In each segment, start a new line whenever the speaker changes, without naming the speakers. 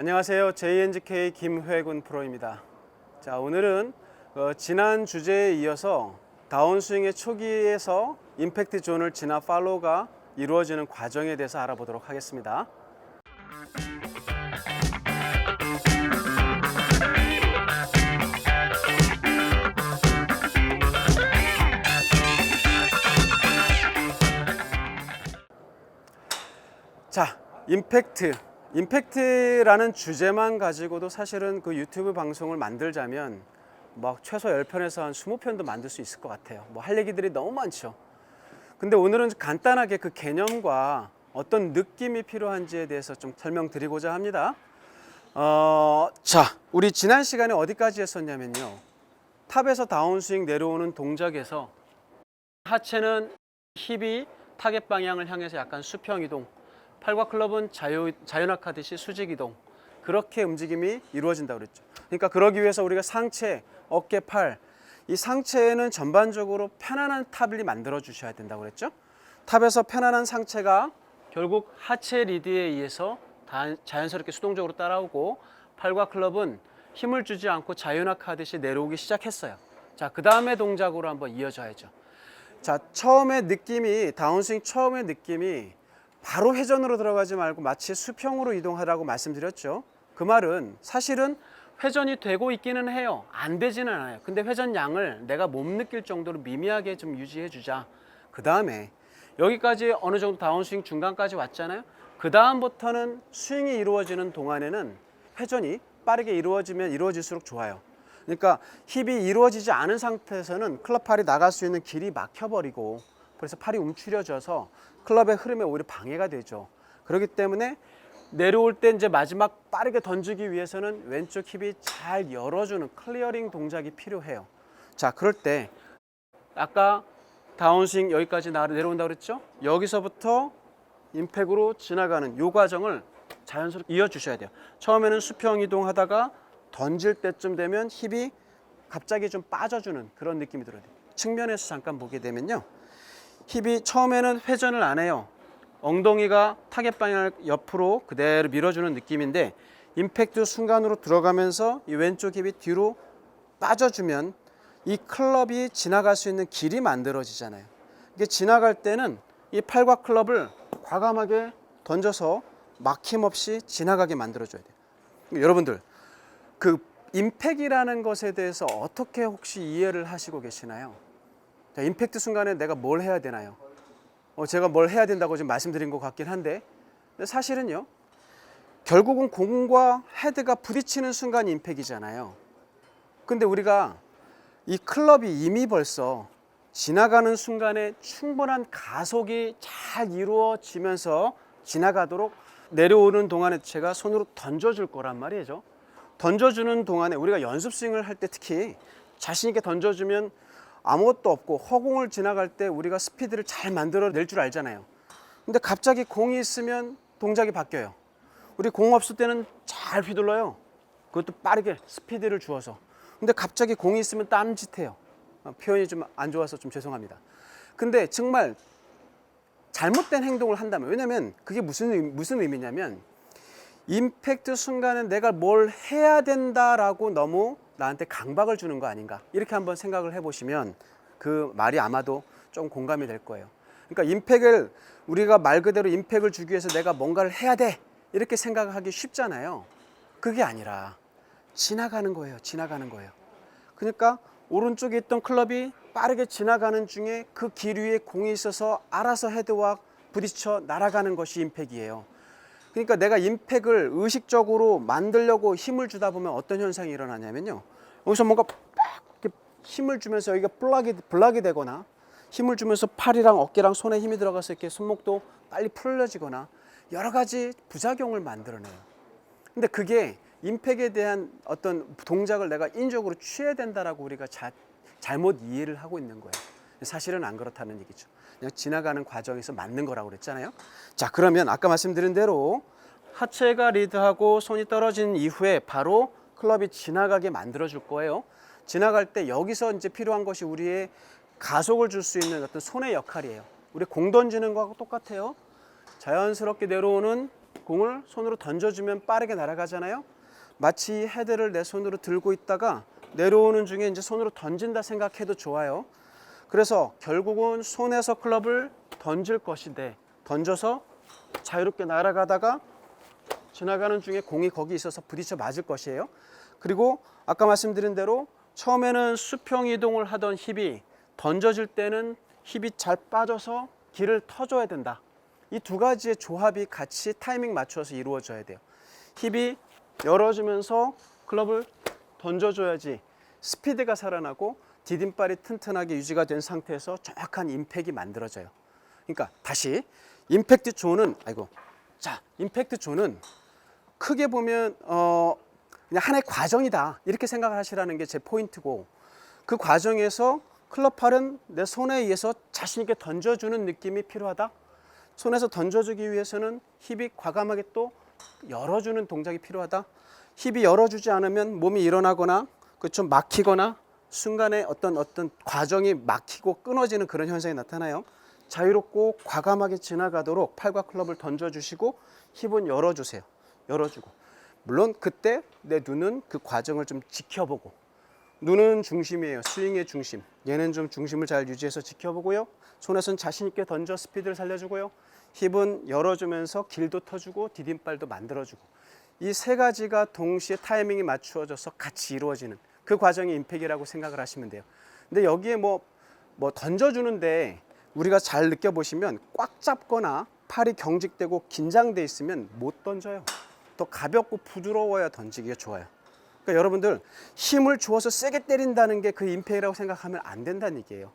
안녕하세요. JNGK 김회군 프로입니다. 자, 오늘은 어, 지난 주제에 이어서 다운스윙의 초기에서 임팩트 존을 지나 팔로우가 이루어지는 과정에 대해서 알아보도록 하겠습니다. 자, 임팩트. 임팩트라는 주제만 가지고도 사실은 그 유튜브 방송을 만들자면 막 최소 10편에서 한 20편도 만들 수 있을 것 같아요. 뭐 할 얘기들이 너무 많죠. 근데 오늘은 간단하게 그 개념과 어떤 느낌이 필요한지에 대해서 좀 설명드리고자 합니다. 어, 자, 우리 지난 시간에 어디까지 했었냐면요. 탑에서 다운스윙 내려오는 동작에서 하체는 힙이 타겟 방향을 향해서 약간 수평 이동, 팔과 클럽은 자유, 자연학하듯이 수직 이동 그렇게 움직임이 이루어진다고 그랬죠. 그러니까 그러기 위해서 우리가 상체, 어깨, 팔 이 상체에는 전반적으로 편안한 탑을 만들어 주셔야 된다고 그랬죠. 탑에서 편안한 상체가 결국 하체 리드에 의해서 다- 자연스럽게 수동적으로 따라오고 팔과 클럽은 힘을 주지 않고 자연학하듯이 내려오기 시작했어요. 자, 그 다음의 동작으로 한번 이어져야죠. 자, 처음에 느낌이 다운스윙 처음에 느낌이 바로 회전으로 들어가지 말고 마치 수평으로 이동하라고 말씀드렸죠. 그 말은 사실은 회전이 되고 있기는 해요. 안 되지는 않아요. 근데 회전 양을 내가 못 느낄 정도로 미미하게 좀 유지해 주자. 그 다음에 여기까지 어느 정도 다운스윙 중간까지 왔잖아요. 그 다음부터는 스윙이 이루어지는 동안에는 회전이 빠르게 이루어지면 이루어질수록 좋아요. 그러니까 힙이 이루어지지 않은 상태에서는 클럽 팔이 나갈 수 있는 길이 막혀버리고 그래서 팔이 움츠려져서 클럽의 흐름에 오히려 방해가 되죠. 그렇기 때문에 내려올 때 이제 마지막 빠르게 던지기 위해서는 왼쪽 힙이 잘 열어주는 클리어링 동작이 필요해요. 자, 그럴 때 아까 다운스윙 여기까지 나- 내려온다 그랬죠? 여기서부터 임팩으로 지나가는 요 과정을 자연스럽게 이어주셔야 돼요. 처음에는 수평 이동하다가 던질 때쯤 되면 힙이 갑자기 좀 빠져주는 그런 느낌이 들어요. 측면에서 잠깐 보게 되면요. 힙이 처음에는 회전을 안 해요. 엉덩이가 타겟 방향을 옆으로 그대로 밀어주는 느낌인데 임팩트 순간으로 들어가면서 이 왼쪽 힙이 뒤로 빠져주면 이 클럽이 지나갈 수 있는 길이 만들어지잖아요. 이게 지나갈 때는 이 팔과 클럽을 과감하게 던져서 막힘없이 지나가게 만들어줘야 돼요. 여러분들 그 임팩이라는 것에 대해서 어떻게 혹시 이해를 하시고 계시나요? 자, 임팩트 순간에 내가 뭘 해야 되나요? 어, 제가 뭘 해야 된다고 지금 말씀드린 것 같긴 한데 사실은요. 결국은 공과 헤드가 부딪히는 순간 임팩이잖아요. 근데 우리가 이 클럽이 이미 벌써 지나가는 순간에 충분한 가속이 잘 이루어지면서 지나가도록 내려오는 동안에 제가 손으로 던져줄 거란 말이죠. 던져주는 동안에 우리가 연습 스윙을 할 때 특히 자신 있게 던져주면 아무것도 없고 허공을 지나갈 때 우리가 스피드를 잘 만들어 낼 줄 알잖아요. 근데 갑자기 공이 있으면 동작이 바뀌어요. 우리 공 없을 때는 잘 휘둘러요. 그것도 빠르게 스피드를 주어서. 근데 갑자기 공이 있으면 땀짓해요. 어, 표현이 좀 안 좋아서 좀 죄송합니다. 근데 정말 잘못된 행동을 한다면 왜냐면 그게 무슨 의- 무슨 의미냐면 임팩트 순간에 내가 뭘 해야 된다라고 너무 나한테 강박을 주는 거 아닌가 이렇게 한번 생각을 해보시면 그 말이 아마도 좀 공감이 될 거예요. 그러니까 임팩을 우리가 말 그대로 임팩을 주기 위해서 내가 뭔가를 해야 돼 이렇게 생각하기 쉽잖아요. 그게 아니라 지나가는 거예요. 지나가는 거예요. 그러니까 오른쪽에 있던 클럽이 빠르게 지나가는 중에 그 길 위에 공이 있어서 알아서 헤드와 부딪혀 날아가는 것이 임팩이에요. 그러니까 내가 임팩을 의식적으로 만들려고 힘을 주다 보면 어떤 현상이 일어나냐면요. 여기서 뭔가 빡 힘을 주면서 여기가 블락이, 블락이 되거나 힘을 주면서 팔이랑 어깨랑 손에 힘이 들어가서 이렇게 손목도 빨리 풀려지거나 여러 가지 부작용을 만들어내요. 근데 그게 임팩에 대한 어떤 동작을 내가 인적으로 취해야 된다라고 우리가 자, 잘못 이해를 하고 있는 거예요. 사실은 안 그렇다는 얘기죠. 그냥 지나가는 과정에서 맞는 거라고 그랬잖아요. 자, 그러면 아까 말씀드린 대로 하체가 리드하고 손이 떨어진 이후에 바로 클럽이 지나가게 만들어 줄 거예요. 지나갈 때 여기서 이제 필요한 것이 우리의 가속을 줄 수 있는 어떤 손의 역할이에요. 우리 공 던지는 거하고 똑같아요. 자연스럽게 내려오는 공을 손으로 던져주면 빠르게 날아가잖아요. 마치 이 헤드를 내 손으로 들고 있다가 내려오는 중에 이제 손으로 던진다 생각해도 좋아요. 그래서 결국은 손에서 클럽을 던질 것인데 던져서 자유롭게 날아가다가 지나가는 중에 공이 거기 있어서 부딪혀 맞을 것이에요. 그리고 아까 말씀드린 대로 처음에는 수평 이동을 하던 힙이 던져질 때는 힙이 잘 빠져서 길을 터줘야 된다. 이 두 가지의 조합이 같이 타이밍 맞춰서 이루어져야 돼요. 힙이 열어주면서 클럽을 던져줘야지 스피드가 살아나고 디딤발이 튼튼하게 유지가 된 상태에서 정확한 임팩이 만들어져요. 그러니까 다시 임팩트 존은 아이고 자 임팩트 존은 크게 보면 어 그냥 하나의 과정이다 이렇게 생각을 하시라는 게 제 포인트고 그 과정에서 클럽팔은 내 손에 의해서 자신 있게 던져주는 느낌이 필요하다. 손에서 던져주기 위해서는 힙이 과감하게 또 열어주는 동작이 필요하다. 힙이 열어주지 않으면 몸이 일어나거나 그 좀 막히거나 순간에 어떤 어떤 과정이 막히고 끊어지는 그런 현상이 나타나요. 자유롭고 과감하게 지나가도록 팔과 클럽을 던져주시고 힙은 열어주세요. 열어주고 물론 그때 내 눈은 그 과정을 좀 지켜보고 눈은 중심이에요. 스윙의 중심. 얘는 좀 중심을 잘 유지해서 지켜보고요. 손에선 자신 있게 던져 스피드를 살려주고요. 힙은 열어주면서 길도 터주고 디딤발도 만들어주고 이 세 가지가 동시에 타이밍이 맞추어져서 같이 이루어지는 그 과정이 임팩이라고 생각을 하시면 돼요. 근데 여기에 뭐, 뭐 던져주는데 우리가 잘 느껴보시면 꽉 잡거나 팔이 경직되고 긴장돼 있으면 못 던져요. 더 가볍고 부드러워야 던지기가 좋아요. 그러니까 여러분들 힘을 주어서 세게 때린다는 게 그 임팩이라고 생각하면 안 된다는 얘기예요.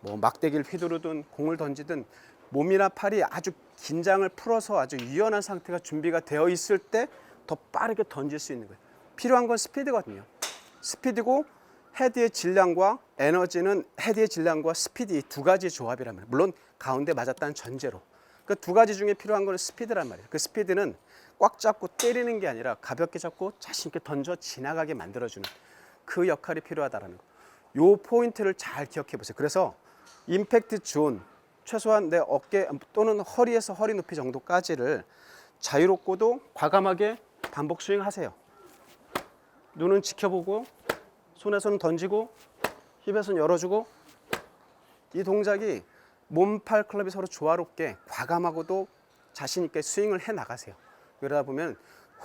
뭐 막대기를 휘두르든 공을 던지든 몸이나 팔이 아주 긴장을 풀어서 아주 유연한 상태가 준비가 되어 있을 때 더 빠르게 던질 수 있는 거예요. 필요한 건 스피드거든요. 스피드고 헤드의 질량과 에너지는 헤드의 질량과 스피드 이두 가지 말이에요. 물론 가운데 맞았다는 전제로. 그 두 가지 중에 필요한 거는 스피드란 말이에요. 그 스피드는 꽉 잡고 때리는 게 아니라 가볍게 잡고 자신 있게 던져 지나가게 만들어주는 그 역할이 필요하다라는 거. 요 포인트를 잘 기억해 보세요. 그래서 임팩트 존 최소한 내 어깨 또는 허리에서 허리 높이 정도까지를 자유롭고도 과감하게 반복 스윙하세요. 눈은 지켜보고 손에서는 던지고 힙에서는 열어주고 이 동작이 몸팔 클럽이 서로 조화롭게 과감하고도 자신 있게 스윙을 해 나가세요. 그러다 보면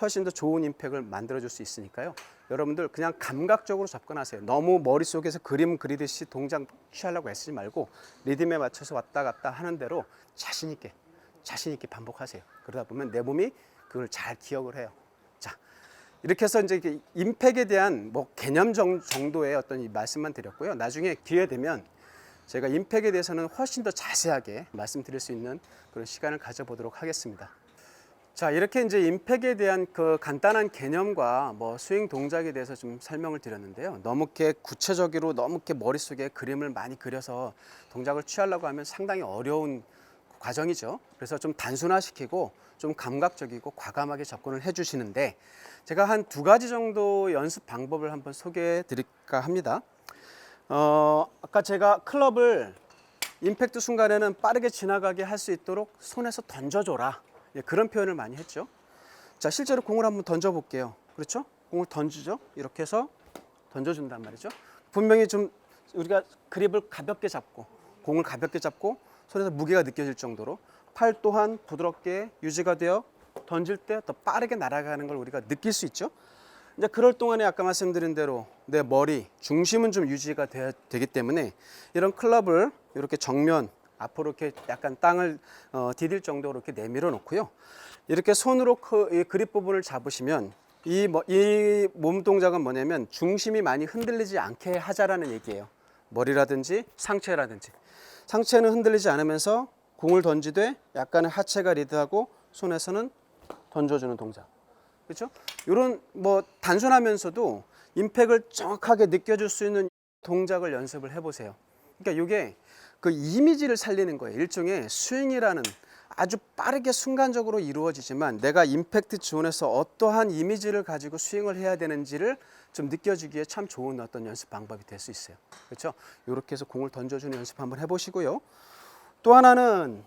훨씬 더 좋은 임팩을 만들어 줄 수 있으니까요. 여러분들 그냥 감각적으로 접근하세요. 너무 머릿속에서 그림 그리듯이 동작 취하려고 애쓰지 말고 리듬에 맞춰서 왔다 갔다 하는 대로 자신 있게 자신 있게 반복하세요. 그러다 보면 내 몸이 그걸 잘 기억을 해요. 자, 이렇게 해서 이제 임팩에 대한 뭐 개념 정- 정도의 어떤 이 말씀만 드렸고요. 나중에 기회 되면 제가 임팩에 대해서는 훨씬 더 자세하게 말씀드릴 수 있는 그런 시간을 가져보도록 하겠습니다. 자, 이렇게 이제 임팩에 대한 그 간단한 개념과 뭐 스윙 동작에 대해서 좀 설명을 드렸는데요. 너무 이렇게 구체적으로 너무 이렇게 머릿속에 그림을 많이 그려서 동작을 취하려고 하면 상당히 어려운 과정이죠. 그래서 좀 단순화시키고 좀 감각적이고 과감하게 접근을 해 주시는데 제가 한 두 가지 정도 연습 방법을 한번 소개해 드릴까 합니다. 어, 아까 제가 클럽을 임팩트 순간에는 빠르게 지나가게 할 수 있도록 손에서 던져줘라. 예, 그런 표현을 많이 했죠. 자, 실제로 공을 한번 던져볼게요. 그렇죠? 공을 던지죠. 이렇게 해서 던져준단 말이죠. 분명히 좀 우리가 그립을 가볍게 잡고 공을 가볍게 잡고 손에서 무게가 느껴질 정도로 팔 또한 부드럽게 유지가 되어 던질 때 더 빠르게 날아가는 걸 우리가 느낄 수 있죠. 이제 그럴 동안에 아까 말씀드린 대로 내 머리 중심은 좀 유지가 돼, 되기 때문에 이런 클럽을 이렇게 정면 앞으로 이렇게 약간 땅을 어, 디딜 정도로 이렇게 내밀어 놓고요. 이렇게 손으로 그, 이 그립 부분을 잡으시면 이, 뭐, 이몸 동작은 뭐냐면 중심이 많이 흔들리지 않게 하자라는 얘기예요. 머리라든지 상체라든지. 상체는 흔들리지 않으면서 공을 던지되 약간의 하체가 리드하고 손에서는 던져주는 동작. 그렇죠? 이런 뭐 단순하면서도 임팩을 정확하게 느껴줄 수 있는 동작을 연습을 해보세요. 그러니까 이게 그 이미지를 살리는 거예요. 일종의 스윙이라는 아주 빠르게 순간적으로 이루어지지만 내가 임팩트 존에서 어떠한 이미지를 가지고 스윙을 해야 되는지를 좀 느껴주기에 참 좋은 어떤 연습 방법이 될 수 있어요. 그렇죠? 이렇게 해서 공을 던져주는 연습 한번 해보시고요. 또 하나는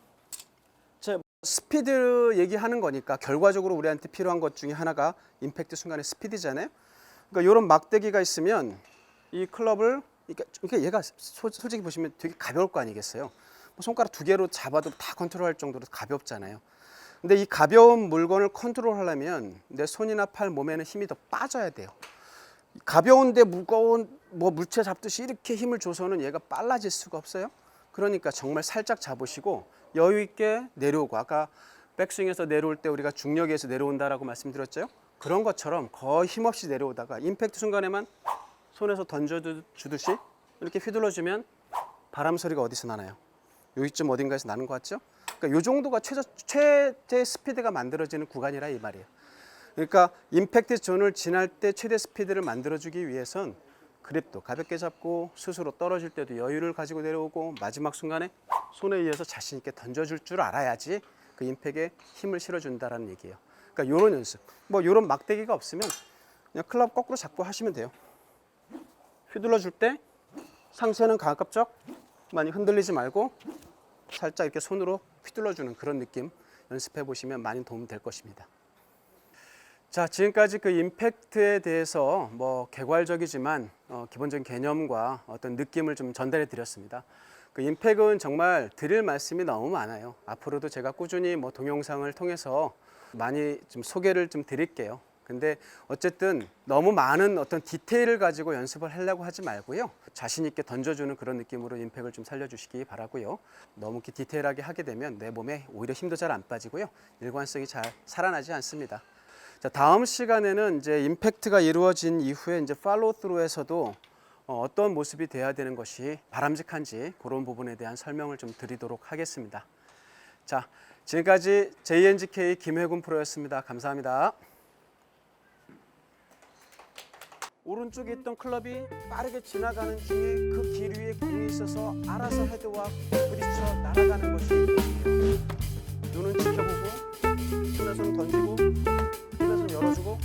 스피드 얘기하는 거니까 결과적으로 우리한테 필요한 것 중에 하나가 임팩트 순간의 스피드잖아요. 그러니까 이런 막대기가 있으면 이 클럽을 그러니까 얘가 소- 솔직히 보시면 되게 가벼울 거 아니겠어요. 뭐 손가락 두 개로 잡아도 다 컨트롤할 정도로 가볍잖아요. 근데 이 가벼운 물건을 컨트롤하려면 내 손이나 팔 몸에는 힘이 더 빠져야 돼요. 가벼운데 무거운 뭐 물체 잡듯이 이렇게 힘을 줘서는 얘가 빨라질 수가 없어요. 그러니까 정말 살짝 잡으시고 여유 있게 내려오고 아까 백스윙에서 내려올 때 우리가 중력에서 내려온다라고 말씀드렸죠. 그런 것처럼 거의 힘없이 내려오다가 임팩트 순간에만 손에서 던져주듯이 이렇게 휘둘러주면 바람 소리가 어디서 나나요? 여기쯤 어딘가에서 나는 것 같죠? 그러니까 이 정도가 최저, 최대 스피드가 만들어지는 구간이라 이 말이에요. 그러니까 임팩트 존을 지날 때 최대 스피드를 만들어주기 위해선 그립도 가볍게 잡고 스스로 떨어질 때도 여유를 가지고 내려오고 마지막 순간에 손에 의해서 자신 있게 던져줄 줄 알아야지 그 임팩에 힘을 실어준다라는 얘기예요. 그러니까 이런 연습, 뭐 이런 막대기가 없으면 그냥 클럽 거꾸로 잡고 하시면 돼요. 휘둘러 줄 때 상체는 가급적 많이 흔들리지 말고 살짝 이렇게 손으로 휘둘러 주는 그런 느낌 연습해 보시면 많이 도움 될 것입니다. 자, 지금까지 그 임팩트에 대해서 뭐 개괄적이지만 어, 기본적인 개념과 어떤 느낌을 좀 전달해 드렸습니다. 그 임팩은 정말 드릴 말씀이 너무 많아요. 앞으로도 제가 꾸준히 뭐 동영상을 통해서 많이 좀 소개를 좀 드릴게요. 근데 어쨌든 너무 많은 어떤 디테일을 가지고 연습을 하려고 하지 말고요. 자신 있게 던져주는 그런 느낌으로 임팩을 좀 살려주시기 바라고요. 너무 디테일하게 하게 되면 내 몸에 오히려 힘도 잘 안 빠지고요. 일관성이 잘 살아나지 않습니다. 자, 다음 시간에는 이제 임팩트가 이루어진 이후에 이제 팔로우 스루에서도 어, 어떤 모습이 돼야 되는 것이 바람직한지 그런 부분에 대한 설명을 좀 드리도록 하겠습니다. 자, 지금까지 JNGK 김혜군 프로였습니다. 감사합니다. 오른쪽에 있던 클럽이 빠르게 지나가는 중에 그 길 위에 공이 있어서 알아서 헤드와 부딪혀 날아가는 것이. 눈은 지켜보고 손에 손 던지고 손에 손 열어주고